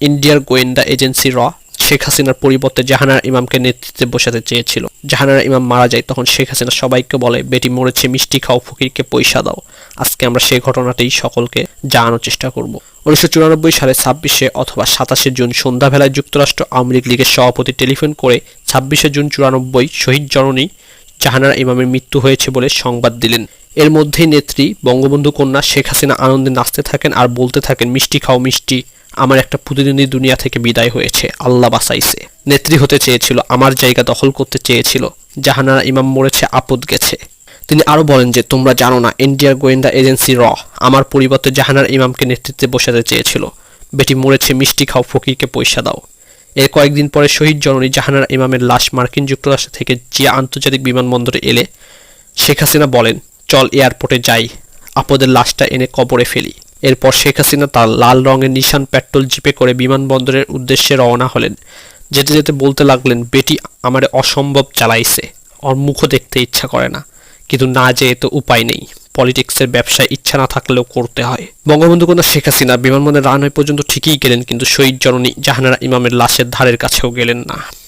ইন্ডিয়ার গোয়েন্দা এজেন্সি র শেখ হাসিনার পরিবর্তে জাহানারা ইমামকে নেতৃত্বে বসাতে চেয়েছিল। জাহানারা ইমাম মারা যায় তখন শেখ হাসিনা সবাইকে বলে, বেটি মরেছে, মিষ্টি খাও, ফকিরকে পয়সা দাও। আজকে আমরা সেই ঘটনাটাই সকলকে জানানোর চেষ্টা করব। উনিশশো চুরানব্বই সালে ছাব্বিশে অথবা সাতাশে জুন সন্ধ্যাবেলায় যুক্তরাষ্ট্র আওয়ামী লীগ লীগের সভাপতি টেলিফোন করে ছাব্বিশে জুন চুরানব্বই শহীদ জননী জাহানারা ইমামের মৃত্যু হয়েছে বলে সংবাদ দিলেন। এর মধ্যেই নেত্রী, বঙ্গবন্ধু কন্যা শেখ হাসিনা আনন্দে নাচতে থাকেন আর বলতে থাকেন, মিষ্টি খাও, মিষ্টি। আমার একটা প্রতিদ্বন্দ্বী দুনিয়া থেকে বিদায় হয়েছে, আল্লাহ বাসাইছে নেত্রী হতে চেয়েছিল, আমার জায়গা দখল করতে চেয়েছিল, জাহানারা ইমাম মরেছে, আপদ গেছে। তিনি আরও বলেন যে, তোমরা জানো না, ইন্ডিয়ার গোয়েন্দা এজেন্সি র, আমার পরিবর্তে জাহানার ইমামকে নেতৃত্বে বসাতে চেয়েছিল। বেটি মরেছে, মিষ্টি খাও, ফকিরকে পয়সা দাও। এর কয়েকদিন পরে শহীদ জননী জাহানারা ইমামের লাশ মার্কিন যুক্তরাষ্ট্র থেকে জিয়া আন্তর্জাতিক বিমানবন্দরে এলে, শেখ হাসিনা বলেন, চল এয়ারপোর্টে যাই, আপদের লাশটা এনে কবরে ফেলি। এরপর শেখ হাসিনা তার লাল রঙের নিশান পেট্রোল জিপে করে বিমানবন্দরের উদ্দেশ্যে রওনা হলেন। যেতে যেতে বলতে লাগলেন, বেটি, আমারে অসম্ভব চালাইছে। ওর মুখও দেখতে ইচ্ছা করে না। কিন্তু না যেয়ে তো উপায় নেই। পলিটিক্সের ব্যবসায় ইচ্ছা না থাকলেও করতে হয়। বঙ্গবন্ধু কন্যা শেখ হাসিনা বিমানবন্দরের রানওয়ে পর্যন্ত ঠিকই গেলেন, কিন্তু শহীদ জননী জাহানারা ইমামের লাশের ধারের কাছেও গেলেন না।